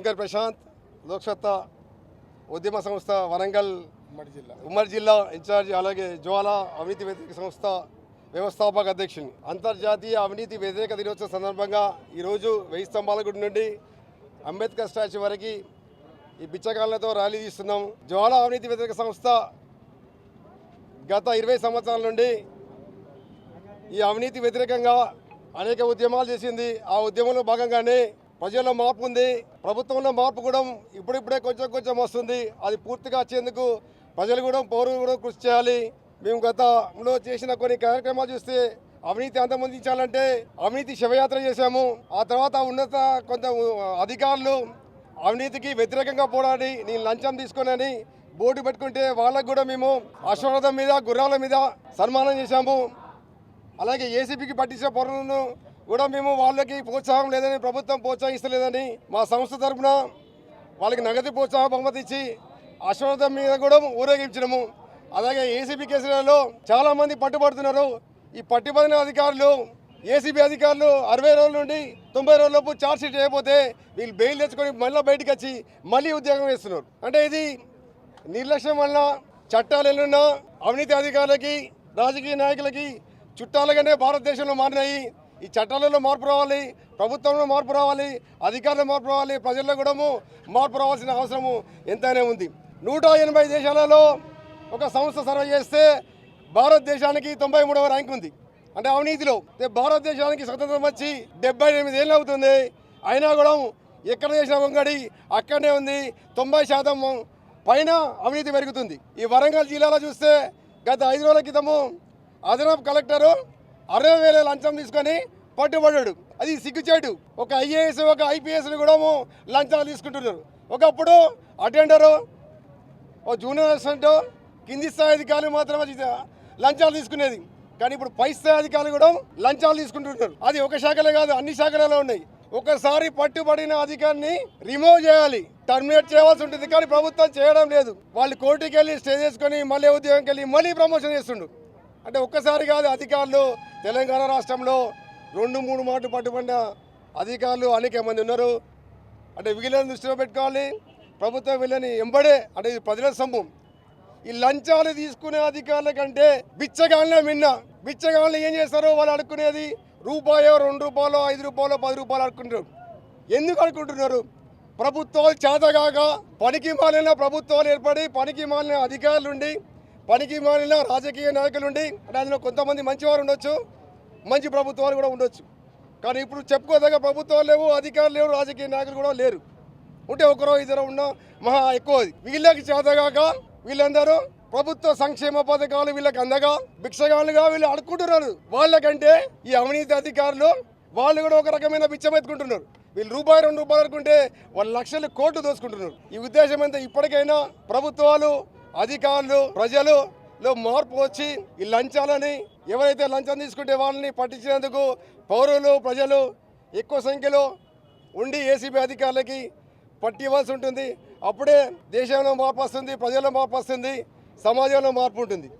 సుంకర్ ప్రశాంత్ లోక్సత్తా ఉద్యమ సంస్థ వరంగల్ ఉమ్మడి జిల్లా. ఉమ్మడి జిల్లా ఇన్ఛార్జి అలాగే జ్వాల అవినీతి వ్యతిరేక సంస్థ వ్యవస్థాపక అధ్యక్షుని. అంతర్జాతీయ అవినీతి వ్యతిరేక దినోత్సవం సందర్భంగా ఈరోజు వెయ్యి స్తంభాల గుడి నుండి అంబేద్కర్ స్టాచ్యూ వరకు ఈ బిచ్చగాళ్ళతో ర్యాలీ తీస్తున్నాం. జ్వాల అవినీతి వ్యతిరేక సంస్థ గత ఇరవై సంవత్సరాల నుండి ఈ అవినీతి వ్యతిరేకంగా అనేక ఉద్యమాలు చేసింది. ఆ ఉద్యమంలో భాగంగానే ప్రజల్లో మార్పు ఉంది. ప్రభుత్వంలో మార్పు కూడా ఇప్పుడిప్పుడే కొంచెం కొంచెం వస్తుంది. అది పూర్తిగా వచ్చేందుకు ప్రజలు కూడా పౌరులు కూడా కృషి చేయాలి. మేము గతంలో చేసిన కొన్ని కార్యక్రమాలు చూస్తే అవినీతి అంతమొందించాలంటే అవినీతి శివయాత్ర చేశాము. ఆ తర్వాత ఉన్నత కొంత అధికారులు అవినీతికి వ్యతిరేకంగా పోరాడి నేను లంచం తీసుకునని బోర్డు పెట్టుకుంటే వాళ్ళకు కూడా మేము అశ్వరథం మీద గుర్రాల మీద సన్మానం చేశాము. అలాగే ఏసీబీకి పట్టించిన పౌరులను కూడా మేము వాళ్ళకి ప్రోత్సాహం లేదని ప్రభుత్వం ప్రోత్సహిస్తలేదని మా సంస్థ తరఫున వాళ్ళకి నగదు ప్రోత్సాహ బహుమతి ఇచ్చి అశ్వత మీద కూడా ఊరేగించడము అలాగే ఏసీబీ కేసులలో చాలామంది పట్టుబడుతున్నారు. ఈ పట్టుబడిన అధికారులు ఏసీబీ అధికారులు అరవై రోజుల నుండి తొంభై రోజులలోపు ఛార్జ్షీట్ షీట్ అయిపోతే వీళ్ళు బెయిల్ తెచ్చుకొని మళ్ళీ బయటకు వచ్చి మళ్ళీ ఉద్యోగం వేస్తున్నారు. అంటే ఇది నిర్లక్ష్యం వల్ల చట్టాలు ఎన్నున్నా అవినీతి అధికారులకి రాజకీయ నాయకులకి చుట్టాలుగానే భారతదేశంలో మారినాయి. ఈ చట్టాలలో మార్పు రావాలి ప్రభుత్వంలో మార్పు రావాలి అధికారులు మార్పు రావాలి ప్రజల్లో కూడా మార్పు రావాల్సిన అవసరము ఎంతైనా ఉంది. నూట ఎనభై దేశాలలో ఒక సంస్థ సర్వే చేస్తే భారతదేశానికి తొంభై మూడవ ర్యాంక్ ఉంది. అంటే అవినీతిలో భారతదేశానికి స్వతంత్రం వచ్చి డెబ్బై ఎనిమిది ఏళ్ళు అవుతుంది. అయినా కూడా ఎక్కడ చేసిన వంగడి అక్కడనే ఉంది. తొంభై శాతం పైన అవినీతి పెరుగుతుంది. ఈ వరంగల్ జిల్లాలో చూస్తే గత ఐదు రోజుల క్రితము అదనపు కలెక్టరు అరవై వేల లంచం తీసుకొని పట్టుబడ్డాడు. అది సిగ్గుచేటు. ఒక ఐఏఎస్ ఒక ఐపీఎస్ని కూడా లంచాలు తీసుకుంటున్నారు. ఒకప్పుడు అటెండరు ఓ జూనియర్ అసిస్టెంట్ కింది స్థాయి అధికారులు మాత్రమే లంచాలు తీసుకునేది. కానీ ఇప్పుడు పై స్థాయి అధికారులు కూడా లంచాలు తీసుకుంటున్నారు. అది ఒక శాఖలే కాదు అన్ని శాఖలలో ఉన్నాయి. ఒకసారి పట్టుబడిన అధికారిని రిమూవ్ చేయాలి. టర్మినేట్ చేయాల్సి ఉంటుంది కానీ ప్రభుత్వం చేయడం లేదు. వాళ్ళు కోర్టుకి వెళ్ళి స్టే చేసుకొని మళ్ళీ ఉద్యోగంకి వెళ్ళి మళ్ళీ ప్రమోషన్ చేస్తుండ్రు అంటే ఒక్కసారి కాదు అధికారులు తెలంగాణ రాష్ట్రంలో రెండు మూడు మాటలు పట్టుబడిన అధికారులు అనేక మంది ఉన్నారు. అంటే వీళ్ళని దృష్టిలో పెట్టుకోవాలి. ప్రభుత్వం వీళ్ళని ఎంబడే అంటే ఇది ప్రజల సొమ్ము ఈ లంచాలు తీసుకునే అధికారుల కంటే బిచ్చగాళ్ళనే మిన్న. బిచ్చగాళ్ళు ఏం చేస్తారో వాళ్ళు అడుక్కునేది రూపాయో రెండు రూపాయలు ఐదు రూపాయలు పది రూపాయలు అడుక్కుంటారు ఎందుకు అనుకుంటున్నారు? ప్రభుత్వాలు చేతగాక పనికి మాలిన ప్రభుత్వాలు ఏర్పడి పనికి మాలిన అధికారులు ఉండి పనికి మాలిన రాజకీయ నాయకులు ఉండి అంటే అందులో కొంతమంది మంచివారు ఉండొచ్చు మంచి ప్రభుత్వాలు కూడా ఉండొచ్చు. కానీ ఇప్పుడు చెప్పుకోదగ్గ ప్రభుత్వాలు లేవు అధికారులు లేవు రాజకీయ నాయకులు కూడా లేరు. ఉంటే ఒకరో ఇద్దరు ఉన్న మహా ఎక్కువది వీళ్ళకి చేతగాక వీళ్ళందరూ ప్రభుత్వ సంక్షేమ పథకాలు వీళ్ళకి అందగా భిక్షగాళ్ళుగా వీళ్ళు అడుక్కుంటున్నారు వాళ్ళకంటే ఈ అవినీతి అధికారులు వాళ్ళు కూడా ఒక రకమైన బిచ్చమెత్తుకుంటున్నారు వీళ్ళు రూపాయి రెండు రూపాయలు అనుకుంటే వాళ్ళు లక్షలు కోట్లు దోసుకుంటున్నారు. ఈ ఉద్దేశం అంతా ఇప్పటికైనా ప్రభుత్వాలు అధికారులు ప్రజలు లో మార్పు వచ్చి ఈ లంచాలని ఎవరైతే లంచం తీసుకుంటే వాళ్ళని పట్టించినందుకు పౌరులు ప్రజలు ఎక్కువ సంఖ్యలో ఉండి ఏసీబీ అధికారులకి పట్టి ఇవ్వాల్సి ఉంటుంది. అప్పుడే దేశంలో మార్పు వస్తుంది ప్రజల్లో మార్పు వస్తుంది సమాజంలో మార్పు ఉంటుంది.